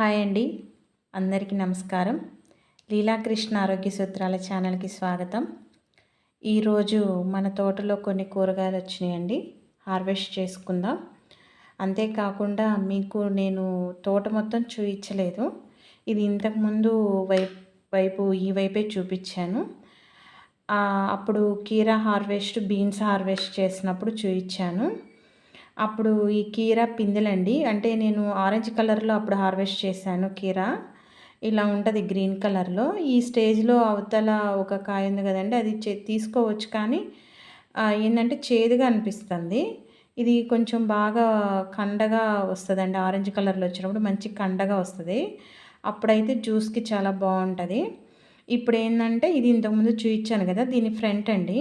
Hi అండి. అందరికీ నమస్కారం. లీలాకృష్ణ ఆరోగ్య సూత్రాల ఛానల్కి స్వాగతం. ఈరోజు మన తోటలో కొన్ని కూరగాయలు వచ్చినాయండి. హార్వెస్ట్ చేసుకుందాం. అంతేకాకుండా మీకు నేను తోట మొత్తం చూపించలేదు ఇది ఇంతకుముందు వైపు వైపు ఈ వైపే చూపించాను. అప్పుడు కీరా హార్వెస్ట్ బీన్స్ హార్వెస్ట్ చేసినప్పుడు చూపించాను అప్పుడు ఈ కీర పిందెలండి. అంటే నేను ఆరెంజ్ కలర్లో అప్పుడు హార్వెస్ట్ చేశాను కీర. ఇలా ఉంటుంది గ్రీన్ కలర్లో. ఈ స్టేజ్లో అవతల ఒక కాయ ఉంది కదండి అది తీసుకోవచ్చు కానీ ఏంటంటే చేదుగా అనిపిస్తుంది. ఇది కొంచెం బాగా కండగా వస్తుందండి. ఆరెంజ్ కలర్లో వచ్చినప్పుడు మంచి కండగా వస్తుంది. అప్పుడైతే జ్యూస్కి చాలా బాగుంటుంది. ఇప్పుడు ఏంటంటే ఇది ఇంతకుముందు చూపించాను కదా దీని ఫ్రంట్ అండి.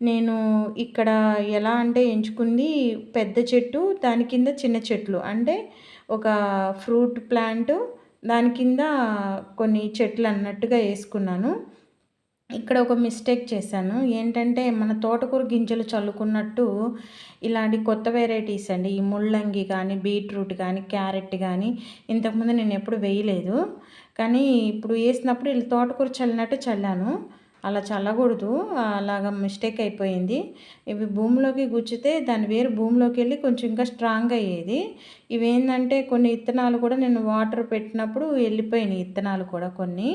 నేను ఇక్కడ ఎలా అంటే ఎంచుకుంది పెద్ద చెట్టు దాని కింద చిన్న చెట్లు. అంటే ఒక ఫ్రూట్ ప్లాంట్ దాని కింద కొన్ని చెట్లు అన్నట్టుగా వేసుకున్నాను. ఇక్కడ ఒక మిస్టేక్ చేశాను. ఏంటంటే మన తోటకూర గింజలు చల్లుకున్నట్టు ఇలాంటి కొత్త వెరైటీస్ అండి. ఈ ముల్లంగి కానీ బీట్రూట్ కానీ క్యారెట్ కానీ ఇంతకుముందు నేను ఎప్పుడు వేయలేదు. కానీ ఇప్పుడు వేసినప్పుడు ఇలా తోటకూర చల్లినట్టు చల్లాను. అలా చల్లకూడదు. అలాగ మిస్టేక్ అయిపోయింది. ఇవి భూమిలోకి గుచ్చితే దాని వేరు భూమిలోకి వెళ్ళి కొంచెం ఇంకా స్ట్రాంగ్ అయ్యేది. ఇవేంటంటే కొన్ని ఇత్తనాలు కూడా నేను వాటర్ పెట్టినప్పుడు వెళ్ళిపోయినాయి విత్తనాలు కూడా కొన్ని.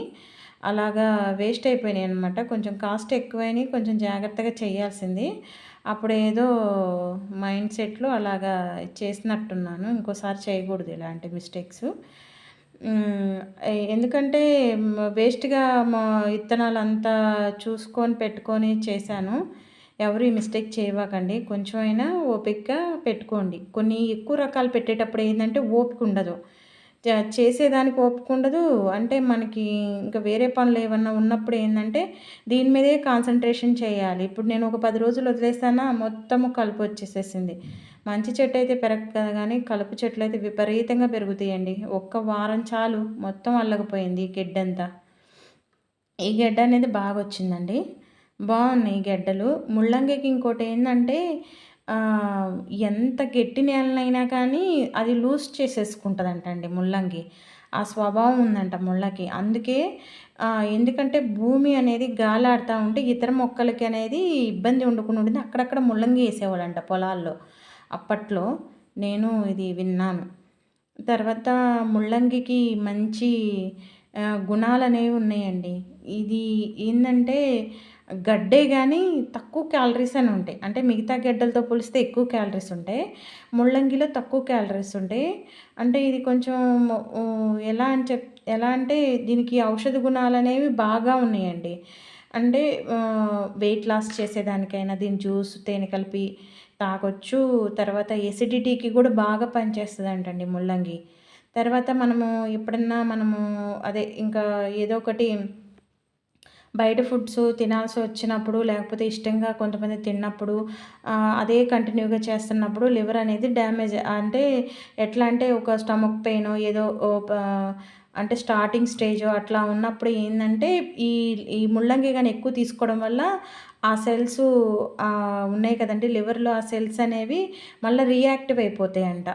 అలాగా వేస్ట్ అయిపోయినాయి అనమాట కొంచెం కాస్ట్ ఎక్కువైనాయి. కొంచెం జాగ్రత్తగా చేయాల్సింది. అప్పుడు ఏదో మైండ్ సెట్లో అలాగా చేసినట్టున్నాను. ఇంకోసారి చేయకూడదు ఇలాంటి మిస్టేక్స్. ఎందుకంటే వేస్ట్‌గా మా విత్తనాలు అంతా చూసుకొని పెట్టుకొని చేశాను. ఎవరు ఈ మిస్టేక్ చేయవాకండి. అయినా ఓపికగా పెట్టుకోండి. కొన్ని ఎక్కువ రకాలు పెట్టేటప్పుడు ఏంటంటే ఓపిక ఉండదు. చేసేదానికి ఓపిక ఉండదు. అంటే మనకి ఇంకా వేరే పనులు ఏమన్నా ఉన్నప్పుడు ఏంటంటే దీని మీదే కాన్సన్ట్రేషన్ చేయాలి. ఇప్పుడు నేను ఒక పది రోజులు వదిలేసానా మొత్తము కలుపు వచ్చేసేసింది. మంచి చెట్టు అయితే పెరగదు కానీ కలుపు చెట్లు అయితే విపరీతంగా పెరుగుతాయండి. ఒక్క వారం చాలు మొత్తం అల్లకపోయింది ఈ గెడ్డంతా. ఈ గెడ్డ అనేది బాగా వచ్చిందండి. బాగున్నాయి గెడ్డలు. ముళ్ళంగికి ఇంకోటి ఏంటంటే ఎంత గట్టి నేలనైనా కానీ అది లూజ్ చేసేసుకుంటుందంట అండి ముల్లంగి. ఆ స్వభావం ఉందంట ముళ్ళకి. అందుకే ఎందుకంటే భూమి అనేది గాలాడుతూ ఉంటే ఇతర మొక్కలకి అనేది ఇబ్బంది ఉండకుండా ఉంటుంది అక్కడక్కడ ముల్లంగి వేసేవాళ్ళంట పొలాల్లో. అప్పట్లో నేను ఇది విన్నాను. తర్వాత ముల్లంగికి మంచి గుణాలు అనేవి ఉన్నాయండి. ఇది ఏంటంటే గడ్డే కానీ తక్కువ క్యాలరీస్ అని ఉంటాయి. అంటే మిగతా గడ్డలతో పోలిస్తే ఎక్కువ క్యాలరీస్ ఉంటాయి. ముల్లంగిలో తక్కువ క్యాలరీస్ ఉంటాయి. అంటే ఇది కొంచెం ఎలా అని చెప్ ఎలా అంటే దీనికి ఔషధ గుణాలు అనేవి బాగా ఉన్నాయండి. అంటే వెయిట్ లాస్ చేసేదానికైనా దీని జ్యూస్ తేనె కలిపి తాగొచ్చు. తర్వాత ఎసిడిటీకి కూడా బాగా పనిచేస్తుంది అంటండి ముల్లంగి. తర్వాత మనము ఎప్పుడన్నా మనము అదే ఇంకా ఏదో ఒకటి బయట ఫుడ్స్ తినాల్సి వచ్చినప్పుడు లేకపోతే ఇష్టంగా కొంతమంది తిన్నప్పుడు అదే కంటిన్యూగా చేస్తున్నప్పుడు లివర్ అనేది డ్యామేజ్. అంటే ఎట్లా అంటే ఒక స్టమక్ పెయిన్ ఏదో అంటే స్టార్టింగ్ స్టేజ్ అట్లా ఉన్నప్పుడు ఏంటంటే ఈ ఈ ముల్లంగి కానీ ఎక్కువ తీసుకోవడం వల్ల ఆ సెల్స్ ఉన్నాయి కదండి లివర్లో ఆ సెల్స్ అనేవి మళ్ళీ రియాక్టివ్ అయిపోతాయంట.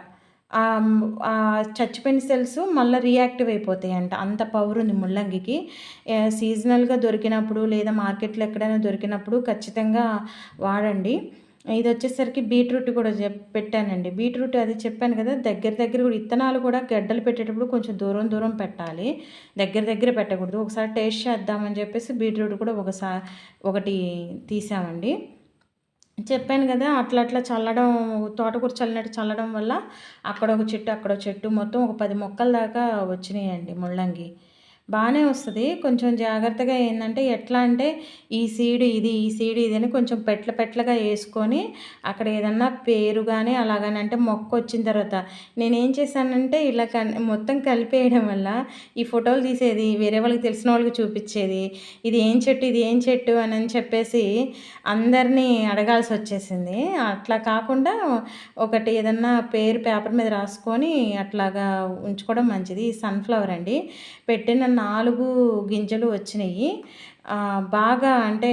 చచ్చిపోయిన సెల్స్ మళ్ళీ రియాక్టివ్ అయిపోతాయంట. అంత పవర్ ఉంది ముల్లంగికి. సీజనల్గా దొరికినప్పుడు లేదా మార్కెట్లో ఎక్కడైనా దొరికినప్పుడు ఖచ్చితంగా వాడండి. ఇది వచ్చేసరికి బీట్రూట్ కూడా పెట్టానండి. బీట్రూట్ అది చెప్పాను కదా దగ్గర దగ్గర కూడా ఇత్తనాలు కూడా గడ్డలు పెట్టేటప్పుడు కొంచెం దూరం దూరం పెట్టాలి. దగ్గర దగ్గర పెట్టకూడదు. ఒకసారి టేస్ట్ చేద్దామని చెప్పేసి బీట్రూట్ కూడా ఒకసారి ఒకటి తీసామండి. చెప్పాను కదా అట్లా అట్లా చల్లడం తోటకూర చల్లినట్టు చల్లడం వల్ల అక్కడ ఒక చెట్టు అక్కడ చెట్టు మొత్తం ఒక పది మొక్కల దాకా వచ్చినాయండి ముళ్ళంగి బాగానే వస్తుంది. కొంచెం జాగ్రత్తగా ఏంటంటే ఎట్లా అంటే ఈ సీడ్ ఇది ఈ సీడ్ ఇది అని కొంచెం పెట్ల పెట్లగా వేసుకొని అక్కడ ఏదన్నా పేరు కానీ అలాగని అంటే మొక్క వచ్చిన తర్వాత నేనేం చేశానంటే ఇలా మొత్తం కలిపేయడం వల్ల ఈ ఫోటోలు తీసేది వేరే వాళ్ళకి తెలిసిన వాళ్ళకి చూపించేది ఇది ఏం చెట్టు ఇది ఏం చెట్టు అని అని చెప్పేసి అందరినీ అడగాల్సి వచ్చేసింది. అట్లా కాకుండా ఒకటి ఏదన్నా పేరు పేపర్ మీద రాసుకొని అట్లాగా ఉంచుకోవడం మంచిది. సన్ఫ్లవర్ అండి. పెట్టిన నాలుగు గింజలు వచ్చినాయి. బాగా అంటే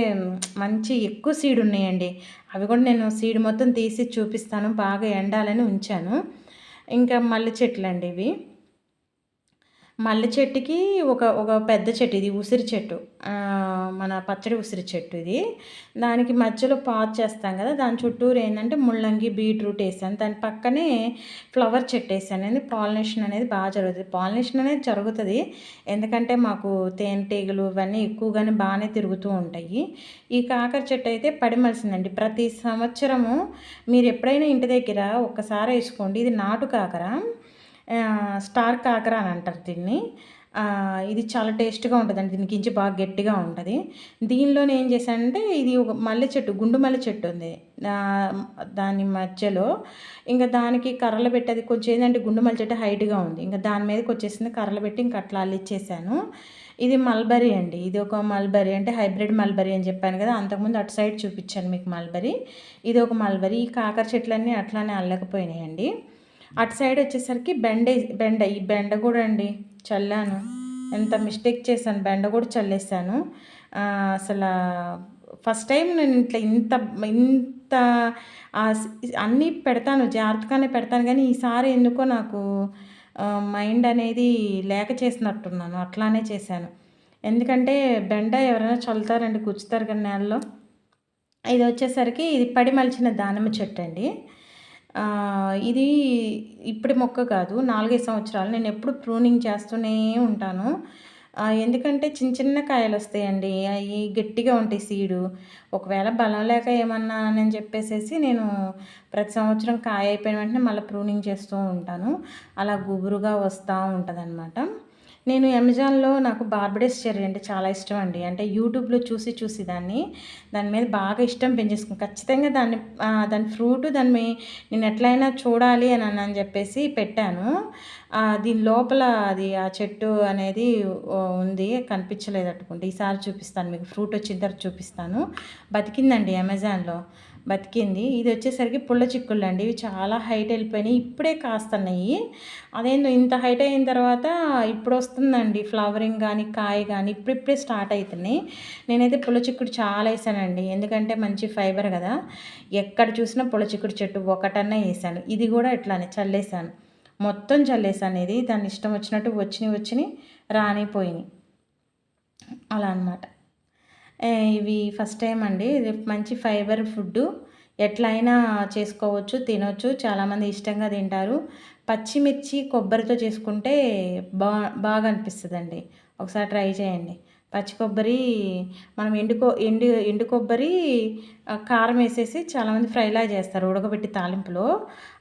మంచి ఎక్కువ సీడ్ ఉన్నాయండి. అవి కూడా నేను సీడ్ మొత్తం తీసి చూపిస్తాను. బాగా ఎండాలని ఉంచాను. ఇంకా మల్లె చెట్లు అండి ఇవి. మల్లె చెట్టుకి ఒక ఒక పెద్ద చెట్టు ఇది ఉసిరి చెట్టు. మన పచ్చడి ఉసిరి చెట్టు ఇది. దానికి మధ్యలో పాత్ చేస్తాం కదా దాని చుట్టూరు ఏంటంటే ముల్లంగి బీట్రూట్ వేసాను. దాని పక్కనే ఫ్లవర్ చెట్టు వేసాను. అనేది పాలినేషన్ అనేది బాగా జరుగుతుంది. పాలినేషన్ అనేది జరుగుతుంది. ఎందుకంటే మాకు తేనెటీగలు ఇవన్నీ ఎక్కువగానే బాగానే తిరుగుతూ ఉంటాయి. ఈ కాకర చెట్టు అయితే పడిమలసిందండి. ప్రతి సంవత్సరము మీరు ఎప్పుడైనా ఇంటి దగ్గర ఒక్కసారి వేసుకోండి. ఇది నాటు కాకర. స్టార్ కాకర అని అంటారు దీన్ని. ఇది చాలా టేస్ట్గా ఉంటుందండి. దీనికి ఇంచి బాగా గట్టిగా ఉంటుంది. దీనిలోనే ఏం చేశానంటే ఇది ఒక మల్లె చెట్టు గుండు మల్లె చెట్టు ఉంది. దాని మధ్యలో ఇంకా దానికి కర్రలు పెట్టి అది కొంచెం ఏంటంటే గుండు మల్లె చెట్టు హైట్గా ఉంది. ఇంకా దాని మీదకి వచ్చేసింది కర్రలు పెట్టి ఇంకా అట్లా అల్లిచ్చేసాను. ఇది మల్బరీ అండి. ఇది ఒక మల్బరీ అంటే హైబ్రిడ్ మల్బరీ అని చెప్పాను కదా అంతకుముందు అటు సైడ్ చూపించాను మీకు మల్బరీ. ఇది ఒక మల్బరీ. ఈ కాకర చెట్లన్నీ అట్లానే అల్లకపోయినాయండి. అటు సైడ్ వచ్చేసరికి బెండ బెండ ఈ బెండ కూడా అండి చల్లాను. ఎంత మిస్టేక్ చేశాను బెండ కూడా చల్లేసాను. అసలు ఫస్ట్ టైం నేను ఇట్లా ఇంత ఇంత అన్నీ పెడతాను జాగ్రత్తగానే పెడతాను కానీ ఈసారి ఎందుకో నాకు మైండ్ అనేది లేక చేసినట్టున్నాను అట్లానే చేశాను. ఎందుకంటే బెండ ఎవరైనా చల్లుతారండి గుచ్చుతారు కానీ నేలలో. ఇది వచ్చేసరికి ఇది పడి మలిచిన దానిమ్మ చెట్టు అండి ఇది ఇప్పటి మొక్క కాదు నాలుగైదు సంవత్సరాలు. నేను ఎప్పుడు ప్రూనింగ్ చేస్తూనే ఉంటాను. ఎందుకంటే చిన్న చిన్న కాయలు వస్తాయండి. అవి గట్టిగా ఉంటాయి సీడు. ఒకవేళ బలం లేక ఏమన్నా అని చెప్పేసేసి నేను ప్రతి సంవత్సరం కాయ అయిపోయిన వెంటనే మళ్ళీ ప్రూనింగ్ చేస్తూ ఉంటాను. అలా గుబురుగా వస్తూ ఉంటుంది నేను అమెజాన్లో నాకు బార్బడేస్ చెర్రీ అంటే చాలా ఇష్టం అండి. అంటే యూట్యూబ్లో చూసి చూసి దాన్ని దాని మీద బాగా ఇష్టం పెంచేసుకుని ఖచ్చితంగా దాన్ని దాని ఫ్రూట్ దాన్ని నేను ఎట్లయినా చూడాలి అని అని చెప్పేసి పెట్టాను. దీని లోపల అది ఆ చెట్టు అనేది ఉంది కనిపించలేదు అట్టుకుంటే ఈసారి చూపిస్తాను మీకు ఫ్రూట్ వచ్చిన తర్వాత చూపిస్తాను. బతికిందండి అమెజాన్లో. బతికింది. ఇది వచ్చేసరికి పుల్ల చిక్కుళ్ళు అండి ఇవి చాలా హైట్ వెళ్ళిపోయినాయి. ఇప్పుడే కాస్తున్నాయి. అదేందో ఇంత హైట్ అయిన తర్వాత ఇప్పుడు వస్తుందండి. ఫ్లవరింగ్ కానీ కాయ కానీ ఇప్పుడిప్పుడే స్టార్ట్ అవుతున్నాయి నేనైతే పుల్ల చిక్కుడు చాలా వేసానండి. ఎందుకంటే మంచి ఫైబర్ కదా. ఎక్కడ చూసినా పుల్ల చిక్కుడు చెట్టు ఒకటన్నా వేసాను. ఇది కూడా ఇట్లానే చల్లేసాను. మొత్తం చల్లేసాను ఇది. దాన్ని ఇష్టం వచ్చినట్టు వచ్చినాయి వచ్చినాయి రానిపోయినాయి. అలా అనమాట ఇవి ఫస్ట్ టైం అండి. ఇది మంచి ఫైబర్ ఫుడ్డు ఎట్లయినా చేసుకోవచ్చు తినవచ్చు చాలామంది ఇష్టంగా తింటారు. పచ్చిమిర్చి కొబ్బరితో చేసుకుంటే బా బాగా అనిపిస్తుందండి. ఒకసారి ట్రై చేయండి. పచ్చి కొబ్బరి మనం ఎండుకో ఎండు ఎండు కొబ్బరి కారం వేసేసి చాలామంది ఫ్రైలా చేస్తారు ఉడకబెట్టి తాలింపులో.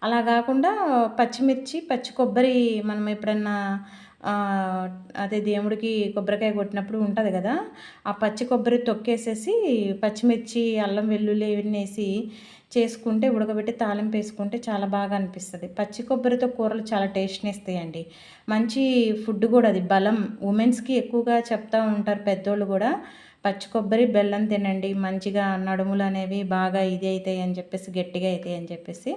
అలా కాకుండా పచ్చిమిర్చి పచ్చి కొబ్బరి మనం ఎప్పుడన్నా అదే దేవుడికి కొబ్బరికాయ కొట్టినప్పుడు ఉంటుంది కదా ఆ పచ్చి కొబ్బరి తొక్కేసేసి పచ్చిమిర్చి అల్లం వెల్లుల్లి ఇవన్నీ వేసి చేసుకుంటే ఉడకబెట్టి తాలింపు వేసుకుంటే చాలా బాగా అనిపిస్తుంది. పచ్చి కొబ్బరితో కూరలు చాలా టేస్ట్ని ఇస్తాయండి. మంచి ఫుడ్ కూడా అది బలం. ఉమెన్స్కి ఎక్కువగా చెప్తూ ఉంటారు పెద్దోళ్ళు కూడా పచ్చి కొబ్బరి బెల్లం తినండి మంచిగా నడుములు అనేవి బాగా ఇది అవుతాయి అని చెప్పేసి గట్టిగా అవుతాయి అని చెప్పేసి.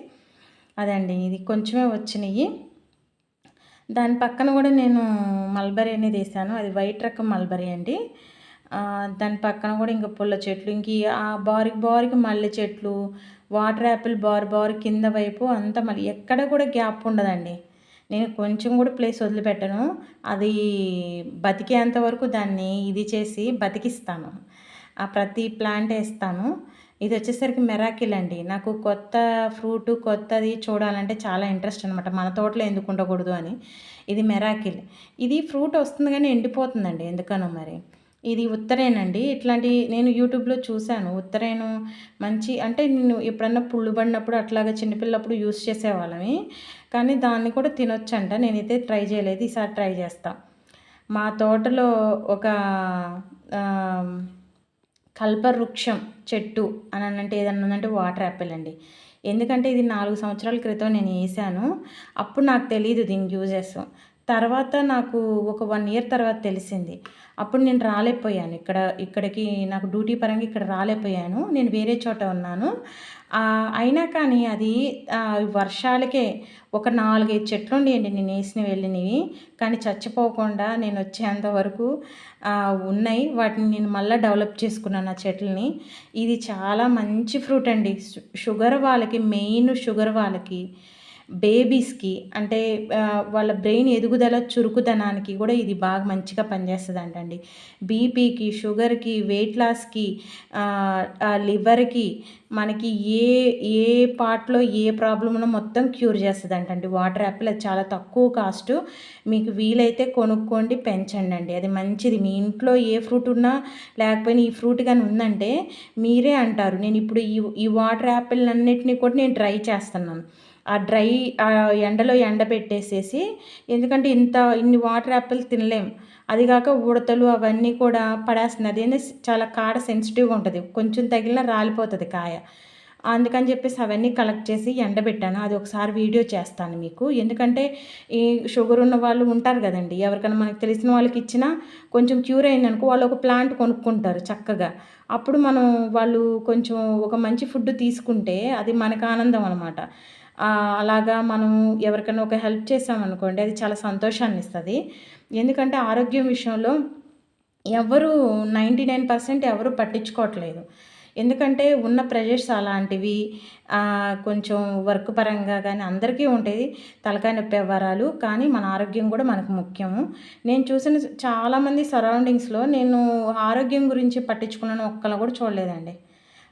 అదండి ఇది కొంచెమే వచ్చినాయి. దాని పక్కన కూడా నేను మల్బరీ అనేది వేసాను అది వైట్ రకం మల్బరీ అండి. దాని పక్కన కూడా ఇంకా పుల్ల చెట్లు ఇంక ఆ బారికి బారికి మల్లె చెట్లు వాటర్ యాపిల్ బార్ బార్ కింద వైపు అంతా మళ్ళీ ఎక్కడ కూడా గ్యాప్ ఉండదండి. నేను కొంచెం కూడా ప్లేస్ వదిలిపెట్టను. అది బతికేంత వరకు దాన్ని ఇది చేసి బతికిస్తాను. ఆ ప్రతి ప్లాంట్ వేస్తాను. ఇది వచ్చేసరికి మెరాకిల్ అండి. నాకు కొత్త ఫ్రూట్ కొత్తది చూడాలంటే చాలా ఇంట్రెస్ట్ అనమాట మన తోటలో ఎందుకు ఉండకూడదు అని. ఇది మెరాకిల్. ఇది ఫ్రూట్ వస్తుంది కానీ ఎండిపోతుందండి. ఎందుకనో మరి. ఇది ఉత్తరేనండి ఇట్లాంటి నేను యూట్యూబ్లో చూశాను. ఉత్తరేను మంచి అంటే నేను ఎప్పుడన్నా పుళ్ళు పడినప్పుడు అట్లాగా చిన్నపిల్లప్పుడు యూస్ చేసేవాళ్ళమి. కానీ దాన్ని కూడా తినొచ్చంట. నేనైతే ట్రై చేయలేదు. ఈసారి ట్రై చేస్తాను మా తోటలో ఒక కల్పవృక్షం చెట్టు అని అంటే ఏదన్నా ఉందంటే వాటర్ యాపిల్ అండి. ఎందుకంటే ఇది నాలుగు సంవత్సరాల క్రితం నేను వేసాను. అప్పుడు నాకు తెలియదు దీని యూజెస్ తర్వాత నాకు ఒక వన్ ఇయర్ తర్వాత తెలిసింది. అప్పుడు నేను రాలేకపోయాను. ఇక్కడ ఇక్కడికి నాకు డ్యూటీ పరంగా ఇక్కడ రాలేకపోయాను. నేను వేరే చోట ఉన్నాను. అయినా కానీ అది వర్షాలకే ఒక నాలుగైదు చెట్లు ఉండేయండి. నేను వేసిన వెళ్ళినవి. కానీ చచ్చిపోకుండా నేను వచ్చేంత వరకు ఉన్నాయి. వాటిని నేను మళ్ళీ డెవలప్ చేసుకున్నాను ఆ చెట్లని. ఇది చాలా మంచి ఫ్రూట్ అండి. షుగర్ వాళ్ళకి మెయిన్ షుగర్ వాళ్ళకి బేబీస్కి అంటే వాళ్ళ బ్రెయిన్ ఎదుగుదల చురుకుదనానికి కూడా ఇది బాగా మంచిగా పనిచేస్తుంది అంటండి బీపీకి షుగర్కి వెయిట్ లాస్కి లివర్కి మనకి ఏ ఏ పార్ట్లో ఏ ప్రాబ్లం మొత్తం క్యూర్ చేస్తుంది అంటండి వాటర్ యాపిల్ అది చాలా తక్కువ కాస్ట్. మీకు వీలైతే కొనుక్కోండి పెంచండి అండి అది మంచిది. మీ ఇంట్లో ఏ ఫ్రూట్ ఉన్నా లేకపోయినా ఈ ఫ్రూట్ కానీ ఉందంటే మీరే అంటారు. నేను ఇప్పుడు ఈ ఈ వాటర్ యాపిల్ అన్నిటినీ కూడా నేను ట్రై చేస్తున్నాను. ఆ డ్రై ఆ ఎండలో ఎండబెట్టేసేసి ఎందుకంటే ఇంత ఇన్ని వాటర్ యాపిల్ తినలేం. అదిగాక ఉడతలు అవన్నీ కూడా పడేస్తుంది. అదేంటి చాలా కాడ సెన్సిటివ్గా ఉంటుంది. కొంచెం తగిలినా రాలిపోతుంది కాయ. అందుకని చెప్పేసి అవన్నీ కలెక్ట్ చేసి ఎండబెట్టాను అది ఒకసారి వీడియో చేస్తాను మీకు. ఎందుకంటే ఈ షుగర్ ఉన్న వాళ్ళు ఉంటారు కదండి. ఎవరికైనా మనకు తెలిసిన వాళ్ళకి ఇచ్చినా కొంచెం క్యూర్ అయిందనుకో వాళ్ళు ఒక ప్లాంట్ కొనుక్కుంటారు చక్కగా. అప్పుడు మనం వాళ్ళు కొంచెం ఒక మంచి ఫుడ్ తీసుకుంటే అది మనకు ఆనందం అనమాట అలాగా మనం ఎవరికైనా ఒక హెల్ప్ చేసామనుకోండి అది చాలా సంతోషాన్ని ఇస్తుంది ఎందుకంటే ఆరోగ్యం విషయంలో ఎవరు నైంటీ నైన్ పర్సెంట్ ఎవరు పట్టించుకోవట్లేదు. ఎందుకంటే ఉన్న ప్రెజర్స్ అలాంటివి కొంచెం వర్క్ పరంగా కానీ అందరికీ ఉంటాయి తలకాయ నొప్పి వ్యవహారాలు కానీ మన ఆరోగ్యం కూడా మనకు ముఖ్యము. నేను చూసిన చాలామంది సరౌండింగ్స్లో నేను ఆరోగ్యం గురించి పట్టించుకున్న ఒక్కళ్ళు కూడా చూడలేదండి.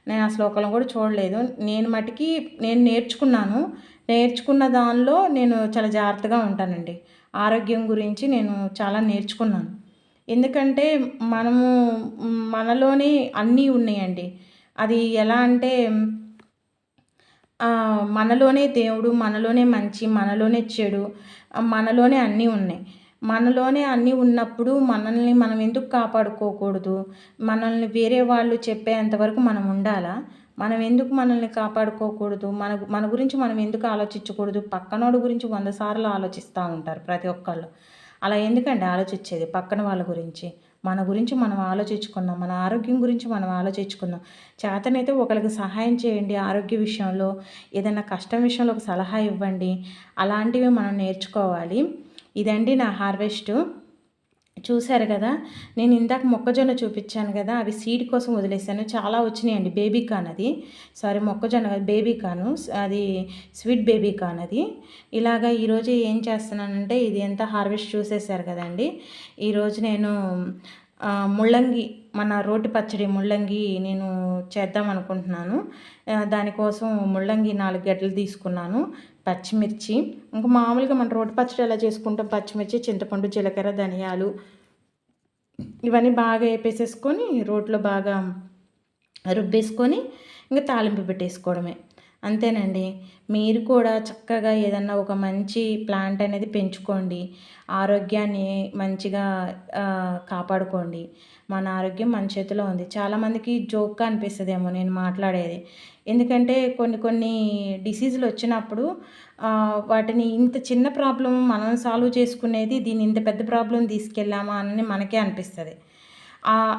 నేను ఆ శ్లోకాలను కూడా చూడలేదు. నేను మటుకి నేను నేర్చుకున్నాను. నేర్చుకున్న దానిలో నేను చాలా జాగ్రత్తగా ఉంటానండి. ఆరోగ్యం గురించి నేను చాలా నేర్చుకున్నాను. ఎందుకంటే మనము మనలోనే అన్నీ ఉన్నాయండి. అది ఎలా అంటే మనలోనే దేవుడు మనలోనే మంచి మనలోనే చెడు మనలోనే అన్నీ ఉన్నాయి. మనలోనే అన్నీ ఉన్నప్పుడు మనల్ని మనం ఎందుకు కాపాడుకోకూడదు? మనల్ని వేరే వాళ్ళు చెప్పేంతవరకు మనం ఉండాలా? మనం ఎందుకు మనల్ని కాపాడుకోకూడదు? మన మన గురించి మనం ఎందుకు ఆలోచించకూడదు? పక్కనోడు గురించి వంద సార్లు ఆలోచిస్తూ ఉంటారు ప్రతి ఒక్కళ్ళు. అలా ఎందుకండి ఆలోచించేది? పక్కన వాళ్ళ గురించి. మన గురించి మనం ఆలోచించుకుందాం. మన ఆరోగ్యం గురించి మనం ఆలోచించుకుందాం. చేతనైతే ఒకరికి సహాయం చేయండి ఆరోగ్య విషయంలో. ఏదైనా కష్టం విషయంలో ఒక సలహా ఇవ్వండి. అలాంటివి మనం నేర్చుకోవాలి. ఇదండి నా హార్వెస్ట్. చూశారు కదా నేను ఇందాక మొక్కజొన్న చూపించాను కదా అవి సీడ్ కోసం వదిలేసాను చాలా వచ్చినాయండి బేబీ కాన్ అది. సారీ మొక్కజొన్న బేబీ కాను అది స్వీట్ బేబీ కాన్ అది. ఇలాగా ఈరోజు ఏం చేస్తున్నానంటే ఇది ఎంత హార్వెస్ట్ చూసేసారు కదండి. ఈరోజు నేను ముళ్ళంగి మన రోటి పచ్చడి ముళ్ళంగి నేను చేద్దాం అనుకుంటున్నాను. దానికోసం ముళ్ళంగి నాలుగు గడ్డలు తీసుకున్నాను పచ్చిమిర్చి. ఇంకా మామూలుగా మన రోటి పచ్చడి ఎలా చేసుకుంటాం? పచ్చిమిర్చి చింతపండు జీలకర్ర ధనియాలు ఇవన్నీ బాగా వేపేసేసుకొని రోట్లో బాగా రుబ్బేసుకొని ఇంకా తాలింపు పెట్టేసుకోవడమే. అంతేనండి. మీరు కూడా చక్కగా ఏదన్నా ఒక మంచి ప్లాంట్ అనేది పెంచుకోండి. ఆరోగ్యాన్ని మంచిగా కాపాడుకోండి. మన ఆరోగ్యం మన చేతిలో ఉంది. చాలామందికి జోక్గా అనిపిస్తుందేమో నేను మాట్లాడేది. ఎందుకంటే కొన్ని కొన్ని డిసీజులు వచ్చినప్పుడు వాటిని ఇంత చిన్న ప్రాబ్లం మనం సాల్వ్ చేసుకునేది దీన్ని ఇంత పెద్ద ప్రాబ్లం తీసుకెళ్ళామా అని మనకే అనిపిస్తుంది.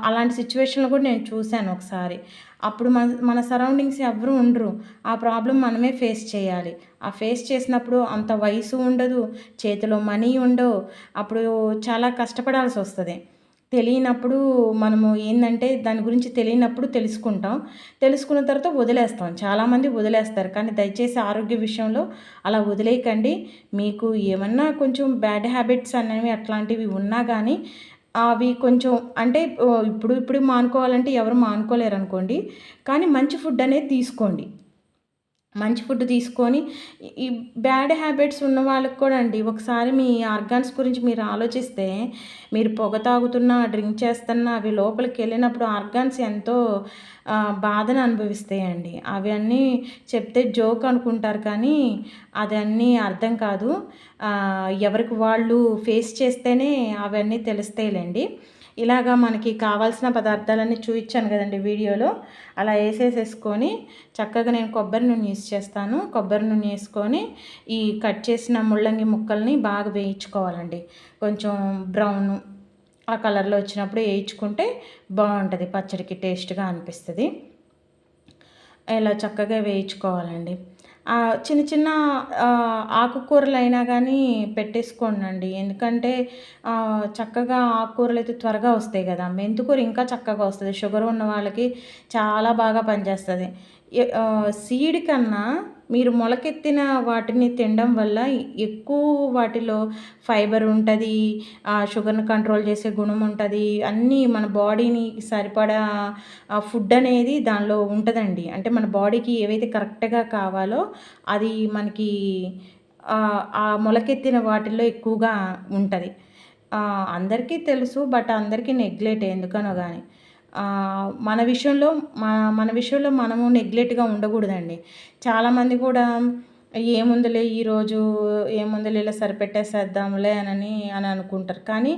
అలాంటి సిచ్యువేషన్లు కూడా నేను చూశాను ఒకసారి. అప్పుడు మన మన సరౌండింగ్స్ ఎవరు ఉండరు. ఆ ప్రాబ్లం మనమే ఫేస్ చేయాలి. ఆ ఫేస్ చేసినప్పుడు అంత వయసు ఉండదు చేతిలో మనీ ఉండవు. అప్పుడు చాలా కష్టపడాల్సి వస్తుంది. తెలియనప్పుడు మనము ఏంటంటే దాని గురించి తెలియనప్పుడు తెలుసుకుంటాం. తెలుసుకున్న తర్వాత వదిలేస్తాం. చాలామంది వదిలేస్తారు. కానీ దయచేసి ఆరోగ్య విషయంలో అలా వదిలేయకండి. మీకు ఏమన్నా కొంచెం బ్యాడ్ హ్యాబిట్స్ అనేవి అట్లాంటివి ఉన్నా కానీ అవి కొంచెం అంటే ఇప్పుడు ఇప్పుడు మానుకోవాలంటే ఎవరు మానుకోలేరు అనుకోండి కానీ మంచి ఫుడ్ అనేది తీసుకోండి. మంచి ఫుడ్ తీసుకొని ఈ బ్యాడ్ హ్యాబిట్స్ ఉన్న వాళ్ళకి కూడా అండి ఒకసారి మీ ఆర్గాన్స్ గురించి మీరు ఆలోచిస్తే మీరు పొగ తాగుతున్నా డ్రింక్ చేస్తున్నా అవి లోపలికి వెళ్ళినప్పుడు ఆర్గాన్స్ ఎంతో బాధను అనుభవిస్తాయండి. అవన్నీ చెప్తే జోక్ అనుకుంటారు కానీ అదన్నీ అర్థం కాదు. ఎవరికి వాళ్ళు ఫేస్ చేస్తేనే అవన్నీ తెలుస్తాయిలేండి. ఇలాగా మనకి కావాల్సిన పదార్థాలన్నీ చూపించాను కదండి వీడియోలో. అలా వేసేసేసుకొని చక్కగా నేను కొబ్బరి నూనె యూస్ చేస్తాను. కొబ్బరి నూనె వేసుకొని ఈ కట్ చేసిన ముళ్ళంగి ముక్కల్ని బాగా వేయించుకోవాలండి. కొంచెం బ్రౌన్ ఆ కలర్లో వచ్చినప్పుడు వేయించుకుంటే బాగుంటుంది. పచ్చడికి టేస్ట్గా అనిపిస్తుంది. ఇలా చక్కగా వేయించుకోవాలండి. చిన్న చిన్న ఆకుకూరలు అయినా కానీ పెట్టేసుకోండి ఎందుకంటే చక్కగా ఆకుకూరలు అయితే త్వరగా వస్తాయి కదా. మెంతికూర ఇంకా చక్కగా వస్తుంది. షుగర్ ఉన్న వాళ్ళకి చాలా బాగా పనిచేస్తుంది. సీడ్ కన్నా మీరు మొలకెత్తిన వాటిని తినడం వల్ల ఎక్కువ వాటిలో ఫైబర్ ఉంటుంది షుగర్ని కంట్రోల్ చేసే గుణం ఉంటుంది అన్నీ మన బాడీని సరిపడా ఫుడ్ అనేది దానిలో ఉంటుందండి. అంటే మన బాడీకి ఏవైతే కరెక్ట్గా కావాలో అది మనకి ఆ మొలకెత్తిన వాటిల్లో ఎక్కువగా ఉంటుంది. అందరికీ తెలుసు బట్ అందరికీ నెగ్లెట్ ఎందుకనో కానీ మన విషయంలో మన విషయంలో మనము నెగ్లెక్ట్గా ఉండకూడదండి. చాలామంది కూడా ఏముందిలే ఈరోజు ఏముందిలే ఇలా సరిపెట్టేసేద్దాంలే అని అని అనుకుంటారు. కానీ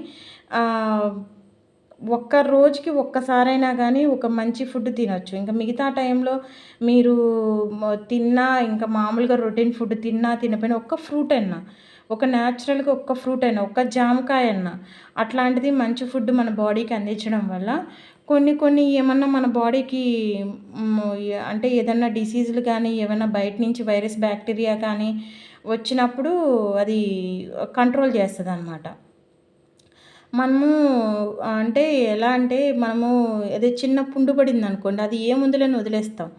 ఒక్క రోజుకి ఒక్కసారైనా కానీ ఒక మంచి ఫుడ్ తినొచ్చు. ఇంకా మిగతా టైంలో మీరు తిన్నా ఇంకా మామూలుగా రొటీన్ ఫుడ్ తిన్నా తినపోయినా ఒక్క ఫ్రూట్ అయినా ఒక న్యాచురల్గా ఒక్క ఫ్రూట్ అయినా ఒక్క జామకాయ అయినా అట్లాంటిది మంచి ఫుడ్ మన బాడీకి అందించడం వల్ల కొన్ని కొన్ని ఏమన్నా మన బాడీకి అంటే ఏదన్నా డిసీజులు కానీ ఏమైనా బయట నుంచి వైరస్ బ్యాక్టీరియా కానీ వచ్చినప్పుడు అది కంట్రోల్ చేస్తుంది అనమాట మనము అంటే ఎలా అంటే మనము అదే చిన్న పుండు పడింది అనుకోండి అది ఏ ముందులేని వదిలేస్తాం.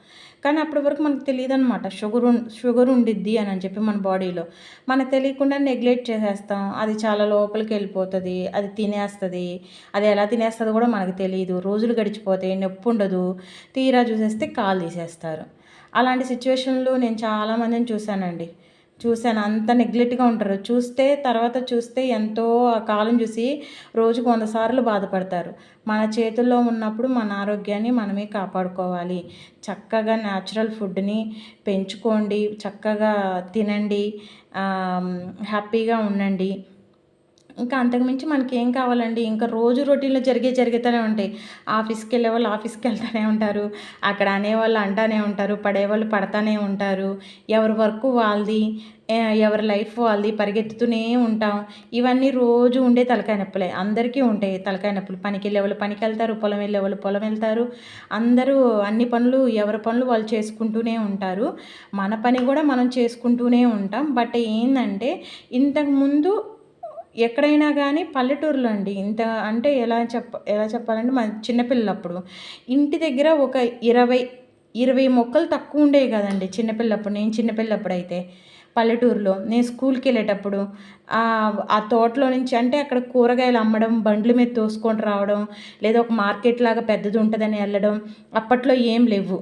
కానీ అప్పటి వరకు మనకు తెలియదు అనమాట షుగర్ షుగర్ ఉండిద్ది అని అని చెప్పి మన బాడీలో. మనకు తెలియకుండా నెగ్లెక్ట్ చేసేస్తాం. అది చాలా లోపలికి వెళ్ళిపోతుంది. అది తినేస్తుంది. అది ఎలా తినేస్తుంది కూడా మనకు తెలియదు. రోజులు గడిచిపోతాయి. నొప్పి ఉండదు. తీరా చూసేస్తే కాలు తీసేస్తారు. అలాంటి సిచ్యువేషన్లో నేను చాలామందిని చూశానండి. చూశాను. అంత నెగ్లెక్ట్గా ఉంటారు. చూస్తే తర్వాత చూస్తే ఎంతో ఆ కాలం చూసి రోజుకు వంద సార్లు బాధపడతారు. మన చేతుల్లో ఉన్నప్పుడు మన ఆరోగ్యాన్ని మనమే కాపాడుకోవాలి. చక్కగా న్యాచురల్ ఫుడ్ని పెంచుకోండి. చక్కగా తినండి. హ్యాపీగా ఉండండి. ఇంకా అంతకుమించి మనకి ఏం కావాలండి? ఇంకా రోజు రొటీన్లో జరిగే జరుగుతూనే ఉంటాయి. ఆఫీస్కి వెళ్ళే వాళ్ళు ఆఫీస్కి వెళ్తూనే ఉంటారు. అక్కడ అనేవాళ్ళు అంటానే ఉంటారు. పడేవాళ్ళు పడతానే ఉంటారు. ఎవరి వర్క్ వాళ్ళది ఎవరి లైఫ్ వాళ్ళది పరిగెత్తుతూనే ఉంటాం. ఇవన్నీ రోజు ఉండే తలకాయ నొప్పులే. అందరికీ ఉంటాయి తలకాయ నొప్పులు. పనికి వెళ్ళే వాళ్ళు పనికి వెళ్తారు పొలం వెళ్ళే వాళ్ళు పొలం వెళ్తారు. అందరూ అన్ని పనులు ఎవరి పనులు వాళ్ళు చేసుకుంటూనే ఉంటారు. మన పని కూడా మనం చేసుకుంటూనే ఉంటాం. బట్ ఏంటంటే ఇంతకుముందు ఎక్కడైనా కానీ పల్లెటూరులో అండి. ఇంత అంటే ఎలా చెప్ప ఎలా చెప్పాలంటే మన చిన్నపిల్లప్పుడు ఇంటి దగ్గర ఒక ఇరవై ఇరవై మొక్కలు తక్కువ ఉండేవి కదండి చిన్నపిల్లప్పుడు. నేను చిన్నపిల్లప్పుడు అయితే పల్లెటూరులో నేను స్కూల్కి వెళ్ళేటప్పుడు ఆ తోటలో నుంచి అంటే అక్కడ కూరగాయలు అమ్మడం బండ్ల మీద తోసుకొని రావడం లేదా ఒక మార్కెట్ లాగా పెద్దది ఉంటుందని వెళ్ళడం అప్పట్లో ఏం లేవు.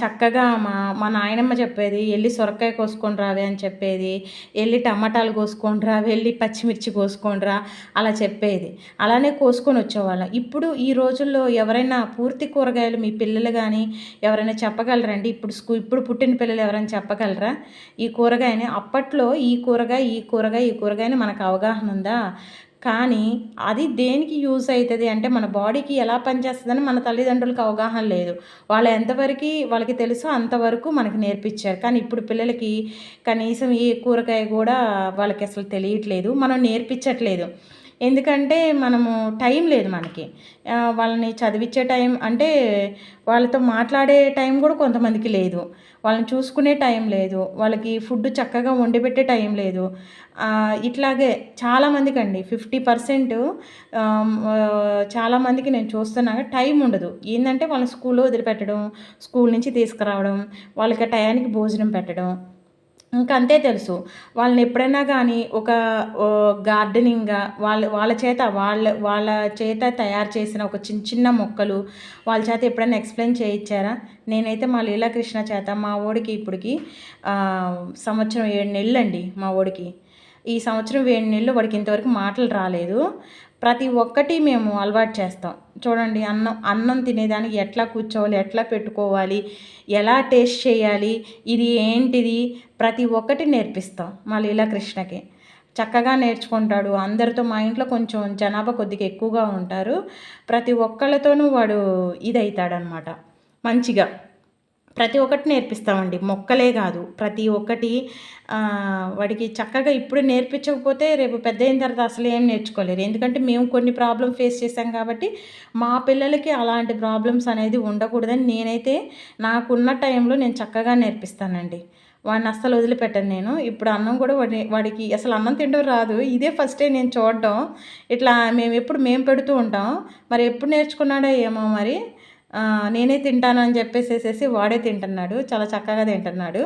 చక్కగా మా మా నాయనమ్మ చెప్పేది వెళ్ళి సొరకాయ కోసుకొని రావే అని చెప్పేది వెళ్ళి టమాటాలు కోసుకొని రా వెళ్ళి పచ్చిమిర్చి కోసుకొని రా అలా చెప్పేది. అలానే కోసుకొని వచ్చేవాళ్ళం. ఇప్పుడు ఈ రోజుల్లో ఎవరైనా పూర్తి కూరగాయలు మీ పిల్లలు కానీ ఎవరైనా చెప్పగలరండి? ఇప్పుడు స్కూ ఇప్పుడు పుట్టిన పిల్లలు ఎవరైనా చెప్పగలరా? ఈ కూరగాయని అప్పట్లో ఈ కూరగాయ ఈ కూరగాయ ఈ కూరగాయని మనకు అవగాహన ఉందా? కానీ అది దేనికి యూజ్ అవుతుంది అంటే మన బాడీకి ఎలా పనిచేస్తుందని మన తల్లిదండ్రులకు అవగాహన లేదు. వాళ్ళు ఎంతవరకు వాళ్ళకి తెలుసో అంతవరకు మనకి నేర్పించారు. కానీ ఇప్పుడు పిల్లలకి కనీసం ఏ కూరగాయ కూడా వాళ్ళకి అసలు తెలియట్లేదు. మనం నేర్పించట్లేదు. ఎందుకంటే మనము టైం లేదు మనకి. వాళ్ళని చదివించే టైం అంటే వాళ్ళతో మాట్లాడే టైం కూడా కొంతమందికి లేదు. వాళ్ళని చూసుకునే టైం లేదు. వాళ్ళకి ఫుడ్ చక్కగా వండిపెట్టే టైం లేదు. ఇట్లాగే చాలామందికి అండి ఫిఫ్టీ పర్సెంట్ చాలామందికి నేను చూస్తున్నాను టైం ఉండదు. ఏంటంటే వాళ్ళని స్కూల్లో వదిలిపెట్టడం స్కూల్ నుంచి తీసుకురావడం వాళ్ళకి టయానికి భోజనం పెట్టడం ఇంకా అంతే తెలుసు. వాళ్ళని ఎప్పుడైనా కానీ ఒక గార్డెనింగ్గా వాళ్ళ వాళ్ళ చేత వాళ్ళ వాళ్ళ చేత తయారు చేసిన ఒక చిన్న చిన్న మొక్కలు వాళ్ళ చేత ఎప్పుడైనా ఎక్స్ప్లెయిన్ చేయించారా నేనైతే మా లీలాకృష్ణ చేత మా ఓడికి ఇప్పటికి సంవత్సరం ఏడు నెలలు అండి మా ఓడికి. ఈ సంవత్సరం ఏడు నెలలు వాడికి ఇంతవరకు మాటలు రాలేదు. ప్రతి ఒక్కటి మేము అలవాటు చేస్తాం. చూడండి అన్నం అన్నం తినేదానికి ఎట్లా కూర్చోవాలి ఎట్లా పెట్టుకోవాలి ఎలా టేస్ట్ చేయాలి ఇది ఏంటిది ప్రతి ఒక్కటి నేర్పిస్తాం మా లీలాకృష్ణకి చక్కగా నేర్చుకుంటాడు. అందరితో మా ఇంట్లో కొంచెం జనాభా కొద్దిగా ఎక్కువగా ఉంటారు. ప్రతి ఒక్కళ్ళతోనూ వాడు ఇదవుతాడనమాట మంచిగా. ప్రతి ఒక్కటి నేర్పిస్తామండి. మొక్కలే కాదు. ప్రతి ఒక్కటి వాడికి చక్కగా ఇప్పుడు నేర్పించకపోతే రేపు పెద్ద అయిన తర్వాత అసలు ఏం నేర్చుకోలేరు. ఎందుకంటే మేము కొన్ని ప్రాబ్లం ఫేస్ చేసాం కాబట్టి మా పిల్లలకి అలాంటి ప్రాబ్లమ్స్ అనేది ఉండకూడదని నేనైతే నాకున్న టైంలో నేను చక్కగా నేర్పిస్తానండి. వాడిని అస్సలు వదిలిపెట్టాను నేను. ఇప్పుడు అన్నం కూడా వాడి వాడికి అసలు అన్నం తినడం రాదు. ఇదే ఫస్ట్ టైం నేను చూడడం. ఇట్లా మేము ఎప్పుడు మేము పెడుతూ ఉంటాం. మరి ఎప్పుడు నేర్చుకున్నాడో ఏమో మరి నేనే తింటాను అని చెప్పేసేసేసి వాడే తింటున్నాడు. చాలా చక్కగా తింటున్నాడు.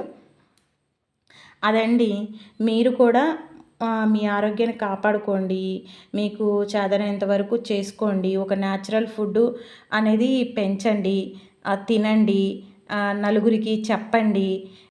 అదండి. మీరు కూడా మీ ఆరోగ్యాన్ని కాపాడుకోండి. మీకు చేదనంత వరకు చేసుకోండి. ఒక న్యాచురల్ ఫుడ్ అనేది పెంచండి. తినండి. నలుగురికి చెప్పండి.